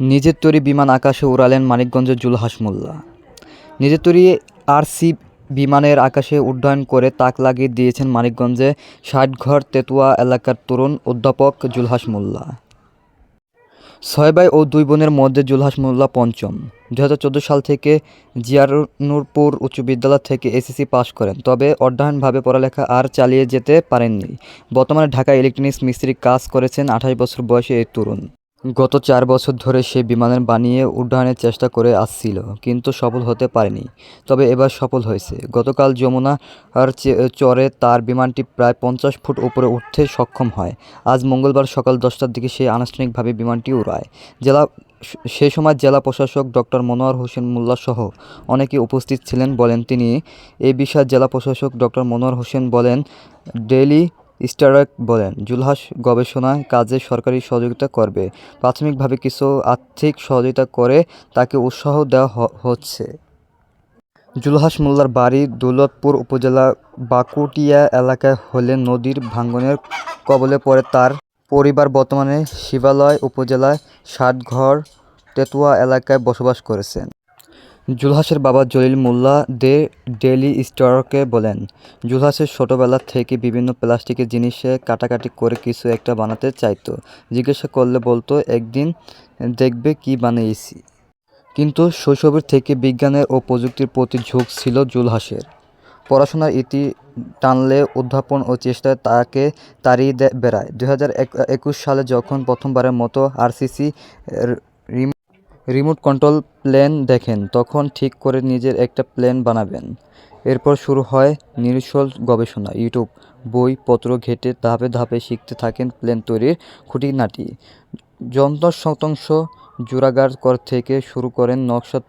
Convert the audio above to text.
নিজের তৈরি বিমান আকাশে উড়ালেন মানিকগঞ্জের জুলহাস মোল্লা নিজের তৈরি আরসি বিমানের আকাশে উড্ডয়ন করে তাক লাগিয়ে দিয়েছেন মানিকগঞ্জে ষাটঘর তেতুয়া এলাকার তরুণ অধ্যাপক জুলহাস মোল্লা ছয় ভাই ও দুই বোনের মধ্যে জুলহাস মোল্লা পঞ্চম। দু হাজার চোদ্দ সাল থেকে জিয়ারনুরপুর উচ্চ বিদ্যালয় থেকে এসএসসি পাশ করেন, তবে অধ্যয়নভাবে পড়ালেখা আর চালিয়ে যেতে পারেননি। বর্তমানে ঢাকা ইলেকট্রনিক্স মিস্ত্রি কাজ করেছেন আঠাশ বছর বয়সে এই তরুণ। গত চার বছর ধরে সে বিমানের বানিয়ে উড্ডয়নের চেষ্টা করে আসছিল, কিন্তু সফল হতে পারেনি। তবে এবার সফল হয়েছে। গতকাল যমুনা আর চরে তার বিমানটি প্রায় পঞ্চাশ ফুট উপরে উঠতে সক্ষম হয়। আজ মঙ্গলবার সকাল দশটার দিকে সে আনুষ্ঠানিকভাবে বিমানটি উড়ায়। জেলা সে সময় জেলা প্রশাসক ডক্টর মনোয়ার হোসেন মোল্লা সহ অনেকে উপস্থিত ছিলেন বলেন তিনি। এ বিষয়ে জেলা প্রশাসক ডক্টর মনোয়ার হোসেন বলেন, ডেইলি স্টারক বলেন, জুলহাস গবেষণায় কাজে সরকারি সহযোগিতা করবে। প্রাথমিকভাবে কিছু আর্থিক সহযোগিতা করে তাকে উৎসাহ দেওয়া হচ্ছে। জুলহাস মোল্লার বাড়ি দৌলতপুর উপজেলা বাকুটিয়া এলাকায় হলে নদীর ভাঙ্গনের কবলে পড়ে তার পরিবার বর্তমানে শিবালয় উপজেলায় ষাটঘর তেতুয়া এলাকায় বসবাস করেছেন। জুলহাসের বাবা জলিল মোল্লা দে ডেলি স্টারকে বলেন, জুলহাসের ছোটোবেলা থেকে বিভিন্ন প্লাস্টিকের জিনিসে কাটাকাটি করে কিছু একটা বানাতে চাইতো। জিজ্ঞাসা করলে বলতো, একদিন দেখবে কি বানিয়েছি। কিন্তু শৈশবের থেকে বিজ্ঞানের ও প্রযুক্তির প্রতি ঝোঁক ছিল জুলহাসের। পড়াশোনার ইতি টানলে উদ্ভাবন ও চেষ্টায় তাকে তাড়িয়ে বেড়ায়। দুই হাজার একুশ সালে যখন প্রথমবারের মতো আরসিসি রিমোট কন্ট্রোল প্লেন দেখেন, তখন ঠিক করে নিজের একটা প্লেন বানাবেন। এরপর শুরু হয় নিরসল গবেষণা, ইউটিউব, বই, পত্র ঘেটে ধাপে ধাপে শিখতে থাকেন প্লেন তৈরির খুঁটিনাটি। যন্ত্র শতাংশ জোড়াগার কর থেকে শুরু করেন নকশা